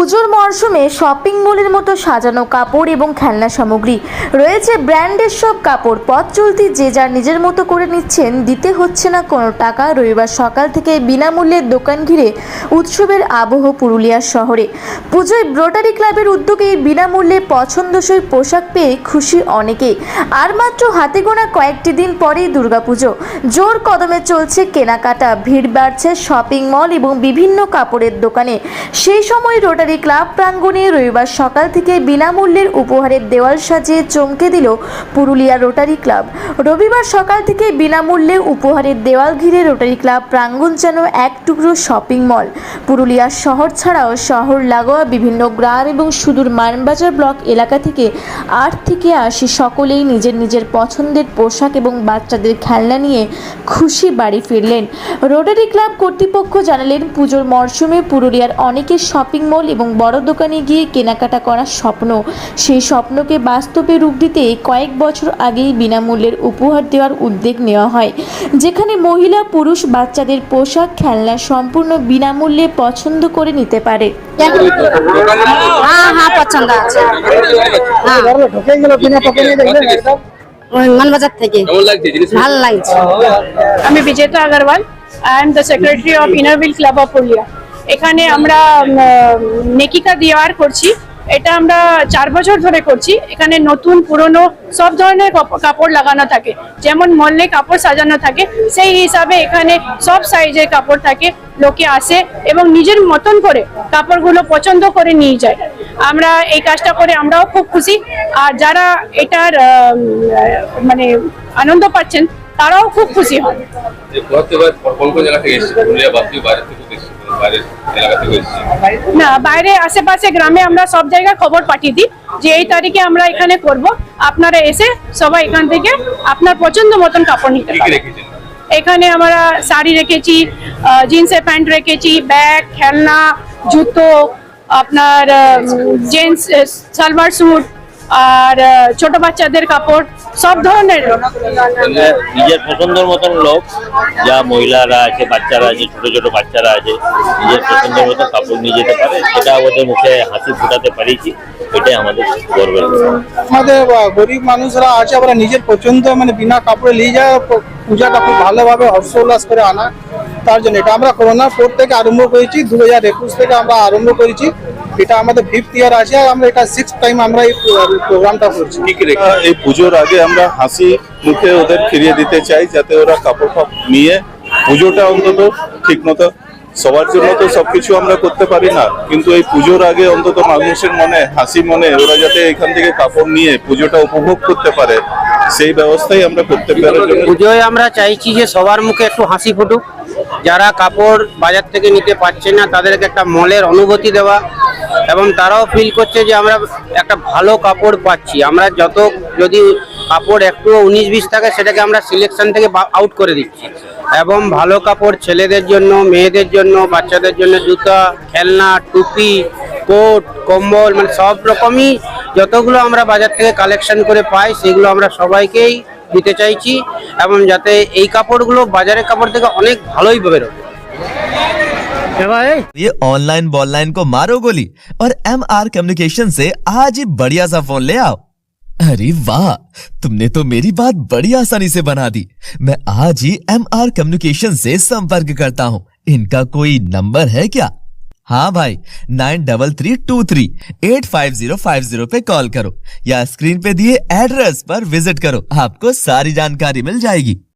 পুজোর মরশুমে শপিং মলের মতো সাজানো কাপড় এবং খেলনা সামগ্রী। রয়েছে ব্র্যান্ডের সব কাপড়। পথ চলতি যে যার নিজের মতো করে নিচ্ছেন, দিতে হচ্ছে না কোনো টাকা। রবিবার সকাল থেকে বিনামূল্যে দোকান ঘিরে উৎসবের আবহ পুরুলিয়া শহরে। পুজোয় রোটারি ক্লাবের উদ্যোগে বিনামূল্যে পছন্দসই পোশাক পেয়ে খুশি অনেকেই। আর মাত্র হাতে গোনা কয়েকটি দিন পরেই দুর্গাপুজো। জোর কদমে চলছে কেনাকাটা। ভিড় বাড়ছে শপিং মল এবং বিভিন্ন কাপড়ের দোকানে। সেই সময় রোটারি ক্লাব প্রাঙ্গণে রবিবার সকাল থেকে বিনামূল্যের উপহারের দেওয়াল সাজিয়ে চমকে দিল পুরুলিয়া রোটারি ক্লাব। রবিবার সকাল থেকে বিনামূল্যে উপহারের দেওয়াল ঘিরে রোটারি ক্লাব প্রাঙ্গণ যেন এক টুকরো শপিং মল। পুরুলিয়া শহর ছাড়াও শহর লাগোয়া বিভিন্ন গ্রাম এবং সুদূর মানবাজার ব্লক এলাকা থেকে আট থেকে আসি সকলেই নিজের নিজের পছন্দের পোশাক এবং বাচ্চাদের খেলনা নিয়ে খুশি বাড়ি ফিরলেন। রোটারি ক্লাব কর্তৃপক্ষ জানালেন, পুজোর মরশুমে পুরুলিয়ার অনেকের শপিং মল এবং বড় দোকানে গিয়ে কেনাকাটা করার স্বপ্ন। সেই স্বপ্নকে বাস্তবে রূপ দিতে কয়েক বছর আগেই বিনামূল্যের উপহার দেওয়ার উদ্যোগ নেওয়া হয় যেখানে মহিলা পুরুষ বাচ্চাদের পোশাক খেলনা সম্পূর্ণ বিনামূল্যে পছন্দ করে নিতে পারে। আমি Bijeta Agarwal. I am the secretary of Inner Wheel Club of Purulia এখানে আমরা নেকিকা দেওয়ার করছি। এটা আমরা চার বছর ধরে করছি। এখানে নতুন, পুরনো, সব ধরনের কাপ- কাপড় লাগানো থাকে। যেমন মল্লে কাপড় সাজানো থাকে, সেই হিসাবে এখানে সব সাইজের কাপড় থাকে, লোকে আসে এবং নিজের মতন করে কাপড়গুলো পছন্দ করে নিয়ে যায়। আমরা এই কাজটা করে আমরাও খুব খুশি। আর যারা এটার মানে আনন্দ পাচ্ছেন, তারাও খুব খুশি হন। না বাইরে আশেপাশে গ্রামে আমরা সব জায়গায় খবর পাঠিয়ে দিই যে এই তারিখে আমরা এখানে করব। আপনারা এসে সবাই এখান থেকে আপনার পছন্দ মতন কাপড় নিতে পারেন। এখানে আমরা শাড়ি রেখেছি জিন্সের প্যান্ট রেখেছি ব্যাগ খেলনা জুতো আপনার জেন্টস সালভার স্যুট আর ছোট বাচ্চাদের কাপড় সব ধরনের। নিজের পছন্দের মতন লোক যা মহিলারা আছে বাচ্চারা আছে ছোট ছোট বাচ্চারা আছে নিজের পছন্দের মতো কাপড় নিয়ে যেতে পারে সেটা ওদের মুখে হাসি ফুটাতে পারিছি এটাই আমাদের গর্বের আমাদের গরিব মানুষরা আছে আমরা নিজের পছন্দ মানে বিনা কাপড়ে নিয়ে যায় পূজাটা খুব ভালোভাবে হর্ষ উল্লাস করে আনা তার জন্য এটা আমরা করোনার পর থেকে আরম্ভ করেছি দু হাজার একুশ থেকে আমরা আরম্ভ করেছি। এটা আমাদের ফিফথ ইয়ার আছে আর আমরা এটা সিক্স টাইম আমরা এই প্রোগ্রামটা করছি। কি কি এই পুজোর আগে আমরা হাসি মুখে ওদের ফিরিয়ে দিতে চাই যাতে ওরা কাপড় ফাপ নিয়ে পুজোটা অন্তত ঠিক মতো সবার জন্য তো সবকিছু আমরা করতে পারি না। কিন্তু এই পুজোর আগে অন্তত মানুষের মনে হাসি মনে ওরা যাতে এখান থেকে কাপড় নিয়ে পুজোটা উপভোগ করতে পারে সেই ব্যবস্থাই আমরা করতে পারি। পুজোয় আমরা চাইছি যে সবার মুখে একটু হাসি ফুটুক। যারা কাপড় বাজার থেকে নিতে পারছে না তাদেরকে একটা মলের অনুভূতি দেওয়া এবং তারাও ফিল করছে যে আমরা একটা ভালো কাপড় পাচ্ছি। আমরা যত যদি কাপড় একটু উনিশ বিশ থাকে, সেটাকে আমরা সিলেকশন থেকে আউট করে দিচ্ছি। এবং ভালো কাপড় ছেলেদের জন্য, মেয়েদের জন্য, বাচ্চাদের জন্য, জুতা, খেলনা, টুপি, কোট, কম্বল মানে সব রকমই যতগুলো আমরা বাজার থেকে কালেকশন করে পাই, সেগুলো আমরা সবাইকেই দিতে চাইছি। এবং যাতে এই কাপড়গুলো বাজারের কাপড় থেকে অনেক ভালোই বেরোবে ये ऑनलाइन बॉललाइन को मारो गोली और एम आर कम्युनिकेशन से आज ही बढ़िया सा फ़ोन ले आओ। अरे वाह, तुमने तो मेरी बात बड़ी आसानी से बना दी। मैं आज ही एम आर कम्युनिकेशन से संपर्क करता हूँ। इनका कोई नंबर है क्या? हाँ भाई nine double three two three eight five zero five zero पे कॉल करो या स्क्रीन पे दिए एड्रेस पर विज़िट करो। आपको सारी जानकारी मिल जाएगी।